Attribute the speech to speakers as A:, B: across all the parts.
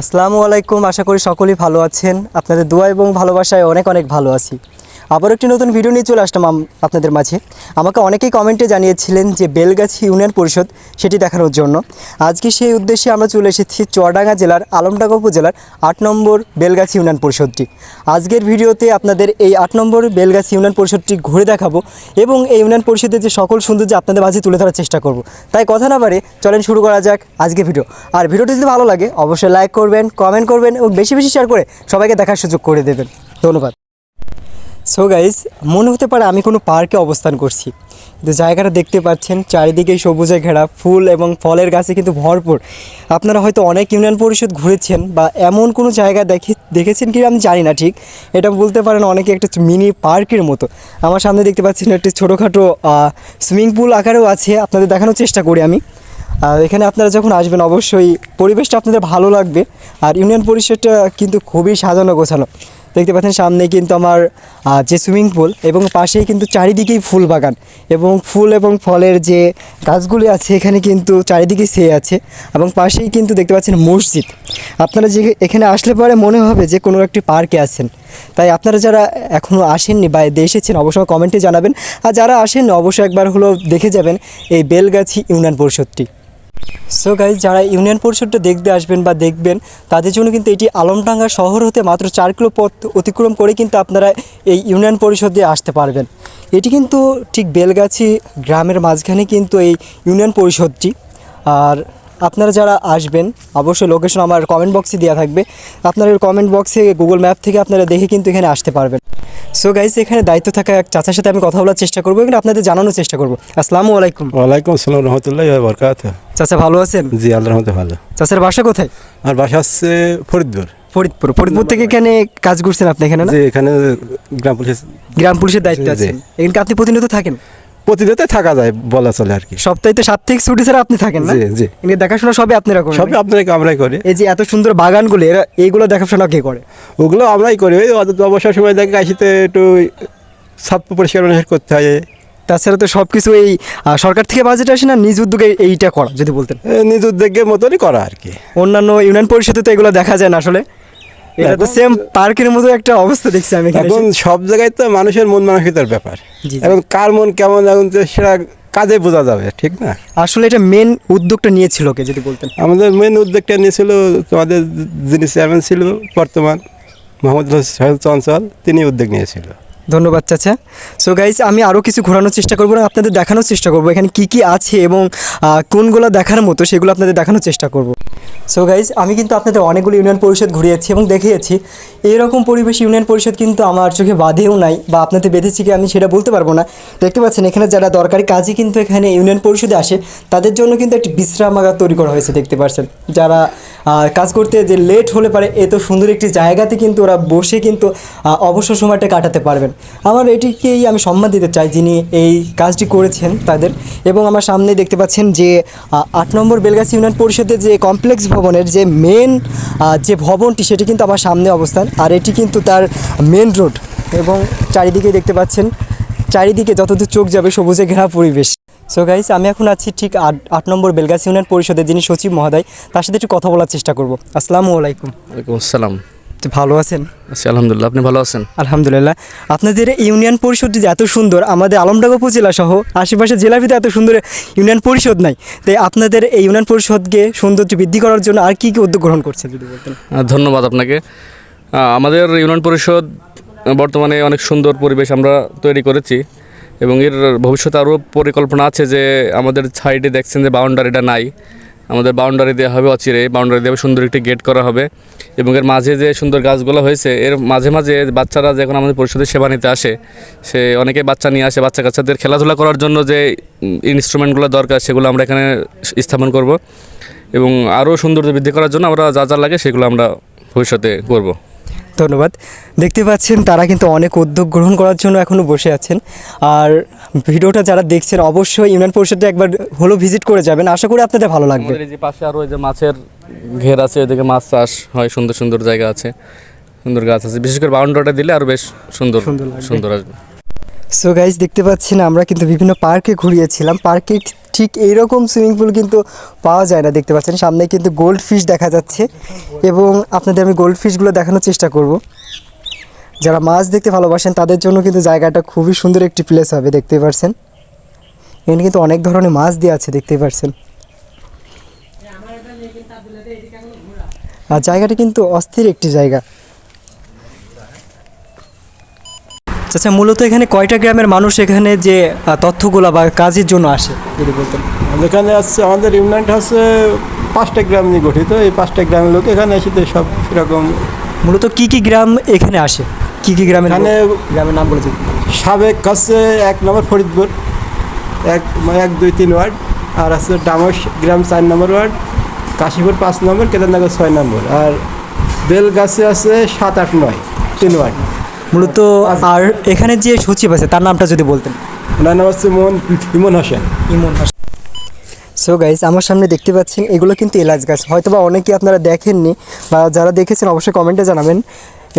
A: আসসালামু আলাইকুম। আশা করি সকলেই ভালো আছেন। আপনাদের দোয়া এবং ভালোবাসায় অনেক অনেক ভালো আছি। আবার একটি নতুন ভিডিও নিয়ে চলে আসলাম আপনাদের মাঝে। আমাকে অনেকেই কমেন্টে জানিয়েছিলেন যে বেলগাছি ইউনিয়ন পরিষদ সেটি দেখানোর জন্য। আজকে সেই উদ্দেশ্যে আমরা চলে এসেছি চুয়াডাঙ্গা জেলার আলমডাঙ্গা উপজেলার আট নম্বর বেলগাছি ইউনিয়ন পরিষদটি। আজকের ভিডিওতে আপনাদের এই আট নম্বর বেলগাছি ইউনিয়ন পরিষদটি ঘুরে দেখাবো এবং এই ইউনিয়ন পরিষদের যে সকল সৌন্দর্য আপনাদের মাঝে তুলে ধরার চেষ্টা করব। তাই কথা না বাড়ে চলেন শুরু করা যাক আজকে ভিডিও আর ভিডিওটি যদি ভালো লাগে, অবশ্যই লাইক করবেন কমেন্ট করবেন এবং বেশি বেশি শেয়ার করে সবাইকে দেখার সুযোগ করে দেবেন। ধন্যবাদ। সো গাইজ মনে হতে পারে আমি কোনো পার্কে অবস্থান করছি। কিন্তু জায়গাটা দেখতে পাচ্ছেন চারিদিকে সবুজে ঘেরা, ফুল এবং ফলের গাছে কিন্তু ভরপুর। আপনারা হয়তো অনেক ইউনিয়ন পরিষদ ঘুরেছেন বা এমন কোনো জায়গা দেখে, দেখেছেন কি আমি জানি না ঠিক। এটা বলতে পারেন অনেকে একটা মিনি পার্কের মতো। আমার সামনে দেখতে পাচ্ছেন একটি ছোটোখাটো সুইমিং পুল আকারেও আছে। আপনাদের দেখানোর চেষ্টা করি আমি। আর এখানে আপনারা যখন আসবেন, অবশ্যই পরিবেশটা আপনাদের ভালো লাগবে। আর ইউনিয়ন পরিষদটা কিন্তু খুবই সাজানো গোছানো। দেখতে পাচ্ছেন সামনে কিন্তু আমার যে সুইমিং পুল এবং পাশেই কিন্তু চারিদিকেই ফুল বাগান এবং ফুল এবং ফলের যে গাছগুলি আছে এখানে কিন্তু চারিদিকে সেয়ে আছে এবং পাশেই কিন্তু দেখতে পাচ্ছেন মসজিদ। আপনারা যে এখানে আসলে পরে মনে হবে যে কোনো একটি পার্কে আছেন। তাই আপনারা যারা এখনও আসেননি বা এসেছেন অবশ্যই কমেন্টে জানাবেন। আর যারা আসেন অবশ্যই একবার হলো দেখে যাবেন এই বেলগাছি ইউনিয়ন পরিষদটি। সো গাইজ যারা ইউনিয়ন পরিষদটা দেখতে আসবেন বা দেখবেন, তাদের জন্য কিন্তু এটি আলমডাঙ্গা শহর হতে মাত্র চার কিলো পথ অতিক্রম করে কিন্তু আপনারা এই ইউনিয়ন পরিষদে আসতে পারবেন। এটি কিন্তু ঠিক বেলগাছি গ্রামের মাঝখানে কিন্তু এই ইউনিয়ন পরিষদটি। আর আপনারা যারা আসবেন অবশ্যই লোকেশন আমার কমেন্ট বক্সে দেওয়া থাকবে। আপনার কমেন্ট বক্সে গুগল ম্যাপ থেকে আপনারা দেখে কিন্তু এখানে আসতে পারবেন। সো গাইজ এখানে দায়িত্ব থাকা এক চাচার সাথে আমি কথা বলার চেষ্টা করব এবং আপনাদের জানানোর চেষ্টা করব। আসসালামু আলাইকুম।
B: ওয়ালাইকুম আসসালাম রহমতুল্লাহ বরকাত
A: চাচা ভালো আছেন?
B: জি আল্লাহ রহমতে ভালো।
A: চাচার বাসা কোথায়?
B: আর বাসা হচ্ছে ফরিদপুর।
A: ফরিদপুর। ফরিদপুর থেকে এখানে কাজ করছেন আপনি এখানে না?
B: এখানে গ্রাম পুলিশ
A: গ্রাম পুলিশের দায়িত্ব
B: আছে
A: এখানে আপনি প্রতিনিয়ত থাকেন?
B: প্রতিদিনতে থাকা যায় বলা চলে আর কি।
A: সপ্তাহে তো সাত থেকে ছুটি ছাড়া আপনি থাকেন না?
B: জি জি।
A: এখানে দেখাশোনা সবই আপনারা করেন?
B: সবই আপনাকে আমরাই করি।
A: এই যে এত সুন্দর বাগানগুলো এরা এইগুলো দেখাশোনা কে করে?
B: ওগুলো আমরাই করি। ওই অবসর সময় দেখে আসিতে একটু সাপ পরিষ্কার করতে হয়।
A: তাছাড়া তো সব কিছু এই সরকার থেকে বাজেট আসে না? নিজ উদ্যোগে এইটা করা যদি বলতেন।
B: নিজ উদ্যোগের মতনই করা আর কি।
A: অন্যান্য ইউনিয়ন পরিষদে তো এগুলো দেখা যায় না আসলে। এটা তো সেম পার্কের মতো একটা অবস্থা দেখছি আমি এখানে
B: সব জায়গায় তো মানুষের মন মানসিকতার ব্যাপার। এখন কার মন কেমন এখন সেটা কাজে বোঝা যাবে ঠিক না?
A: আসলে এটা মেন উদ্যোগটা নিয়েছিল কে যদি বলতেন।
B: আমাদের মেন উদ্যোগটা নিয়েছিল তোমাদের যিনি চেয়ারম্যান ছিল বর্তমান মোহাম্মদ সাহেব চঞ্চল তিনি উদ্যোগ নিয়েছিল।
A: ধন্যবাদ চাচা। সো গাইজ আমি আরও কিছু ঘোরানোর চেষ্টা করব এবং আপনাদের দেখানোর চেষ্টা করব। এখানে কি কি আছে এবং কোনগুলো দেখার মতো সেগুলো আপনাদের দেখানোর চেষ্টা করব। সো গাইজ আমি কিন্তু আপনাদের অনেকগুলো ইউনিয়ন পরিষদ ঘুরিয়েছি এবং দেখিয়েছি। এইরকম পরিবেশ ইউনিয়ন পরিষদ কিন্তু আমার চোখে বাঁধেও নাই বা আপনাদের বেঁধেছি কি আমি সেটা বলতে পারব না। দেখতে পাচ্ছেন, এখানে যারা দরকারি কাজই কিন্তু এখানে ইউনিয়ন পরিষদে আসে, তাদের জন্য কিন্তু একটি বিশ্রামাগার তৈরি করা হয়েছে দেখতে পাচ্ছেন। যারা কাজ করতে যে লেট হলে পারে এত সুন্দর একটি জায়গাতে কিন্তু ওরা বসে কিন্তু অবসর সময়টা কাটাতে পারবেন। আমার এটিকেই আমি সম্মান দিতে চাই যিনি এই কাজটি করেছেন তাদের। এবং আমার সামনে দেখতে পাচ্ছেন যে আট নম্বর বেলগাছি ইউনিয়ন পরিষদের যে কমপ্লেক্স ভবনের যে মেন যে ভবনটি সেটি কিন্তু আমার সামনে অবস্থান। আর এটি কিন্তু তার মেন রোড এবং চারিদিকে দেখতে পাচ্ছেন, চারিদিকে যতদূর চোখ যাবে সবুজে ঘেরা পরিবেশ। সো গাইস আমি এখন আছি ঠিক আট আট নম্বর বেলগাছি ইউনিয়ন পরিষদের যিনি সচিব মহোদয়, তার সাথে একটু কথা বলার চেষ্টা করব। আসসালামু আলাইকুম।
C: ওয়ালাইকুম আসসালাম।
A: ভালো আছেন?
C: আছি আলহামদুলিল্লাহ আপনি ভালো আছেন?
A: আলহামদুলিল্লাহ। আপনাদের এই ইউনিয়ন পরিষদটি যে এত সুন্দর আমাদের আলমডাঙ্গা উপজেলা সহ আশেপাশে জেলার ভিতরে এত সুন্দর ইউনিয়ন পরিষদ নাই। তাই আপনাদের এই ইউনিয়ন পরিষদকে সৌন্দর্য বৃদ্ধি করার জন্য আর কি কি উদ্যোগ গ্রহণ করছেন যদি বলতেন?
C: ধন্যবাদ আপনাকে। আমাদের ইউনিয়ন পরিষদ বর্তমানে অনেক সুন্দর পরিবেশ আমরা তৈরি করেছি এবং এর ভবিষ্যতে আরও পরিকল্পনা আছে যে আমাদের সাইডে দেখছেন যে বাউন্ডারিটা নাই। আমাদের বাউন্ডারি দেওয়া হবে অচিরে বাউন্ডারি দেওয়া সুন্দর একটি গেট করা হবে এবং এর মাঝে যে সুন্দর গাছগুলো হয়েছে, এর মাঝে মাঝে বাচ্চারা যখন আমাদের পরিষদের সেবা নিতে আসে, সে অনেকে বাচ্চা নিয়ে আসে বাচ্চা কাচ্চাদের খেলাধুলা করার জন্য যে ইনস্ট্রুমেন্টগুলো দরকার, সেগুলো আমরা এখানে স্থাপন করব এবং আরও সৌন্দর্য বৃদ্ধি করার জন্য আমরা যা যা লাগে সেগুলো আমরা ভবিষ্যতে করব।
A: ধন্যবাদ। দেখতে পাচ্ছেন তারা কিন্তু অনেক উদ্যোগ গ্রহণ করার জন্য এখনও বসে আছেন। আর ভিডিওটা যারা দেখছেন অবশ্যই ইউনিয়ন পরিষদে একবার হলো ভিজিট করে যাবেন। আশা করি আপনাদের ভালো লাগবে।
C: এই যে পাশে আরও ওই যে মাছের ঘের আছে ওইদিকে মাছ চাষ হয় সুন্দর সুন্দর জায়গা আছে সুন্দর গাছ আছে। বিশেষ করে বাউন্ডারিটা দিলে আরও বেশ সুন্দর
A: সুন্দর
C: সুন্দর আসবে।
A: সো গাইজ দেখতে পাচ্ছেন, আমরা কিন্তু বিভিন্ন পার্কে ঘুরিয়েছিলাম। পার্কে ঠিক এইরকম সুইমিং পুল কিন্তু পাওয়া যায় না, দেখতে পাচ্ছেন। সামনে কিন্তু গোল্ড ফিশ দেখা যাচ্ছে এবং আপনাদের আমি গোল্ড ফিশগুলো দেখানোর চেষ্টা করব। যারা মাছ দেখতে ভালোবাসেন, তাদের জন্য কিন্তু জায়গাটা খুবই সুন্দর একটি প্লেস হবে, দেখতে পাচ্ছেন। এখানে কিন্তু অনেক ধরনের মাছ দিয়ে আছে, দেখতে পাচ্ছেন। আর জায়গাটা কিন্তু অস্থির একটি জায়গা। আচ্ছা মূলত এখানে কয়টা গ্রামের মানুষ এখানে যে তথ্যগুলো বা কাজের জন্য আসে যদি বলতেন?
B: এখানে আছে আমাদের ইউনিয়নটা হচ্ছে পাঁচটা গ্রাম নিয়ে গঠিত। এই পাঁচটা গ্রামের লোক এখানে এসে তো সব সেরকম।
A: মূলত কি কি গ্রাম এখানে আসে? কি কি গ্রামের
B: এখানে
A: গ্রামের নাম বলেছে
B: সাবেক হচ্ছে এক নম্বর ফরিদপুর এক এক দুই তিন ওয়ার্ড। আর আছে ডামস গ্রাম চার নম্বর ওয়ার্ড কাশীপুর পাঁচ নম্বর কেদারনগর ছয় নম্বর। আর বেলগাছে আছে সাত আট নয় তিন ওয়ার্ড।
A: মূলত আর এখানে যে সচিব আছে তার নামটা যদি বলতেন।
B: ওনার নাম হচ্ছে মোহন ইমন হোসেন।
A: ইমন সো গাইজ আমার সামনে দেখতে পাচ্ছেন এগুলো কিন্তু এলাচ গাছ। হয়তো বা অনেকেই আপনারা দেখেননি বা যারা দেখেছেন অবশ্যই কমেন্টে জানাবেন।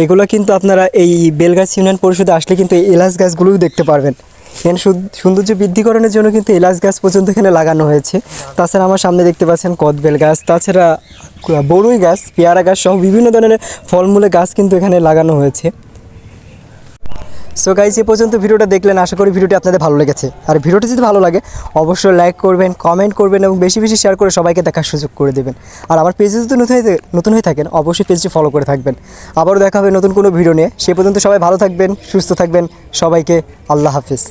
A: এগুলো কিন্তু আপনারা এই বেলগাছ ইউনিয়ন পরিষদে আসলে কিন্তু এই এলাচ গাছগুলোও দেখতে পারবেন। এখানে সৌন্দর্য বৃদ্ধিকরণের জন্য কিন্তু এলাচ গাছ পর্যন্ত এখানে লাগানো হয়েছে। তাছাড়া আমার সামনে দেখতে পাচ্ছেন কদবেল গাছ তাছাড়া বড়ুই গাছ পেয়ারা গাছ সহ বিভিন্ন ধরনের ফলমূলের গাছ কিন্তু এখানে লাগানো হয়েছে। সো গাইজ এ পর্যন্ত ভিডিওটা দেখলেন, আশা করি ভিডিওটি আপনাদের ভালো লেগেছে। আর ভিডিওটি যদি ভালো লাগে, অবশ্যই লাইক করবেন কমেন্ট করবেন এবং বেশি বেশি শেয়ার করে সবাইকে দেখার সুযোগ করে দেবেন। আর আমার পেজে যদি নতুন হয়ে নতুন হয়ে থাকেন, অবশ্যই পেজটি ফলো করে থাকবেন। আবারও দেখা হবে নতুন কোনো ভিডিও নিয়ে। সে পর্যন্ত সবাই ভালো থাকবেন, সুস্থ থাকবেন। সবাইকে আল্লাহ হাফিজ।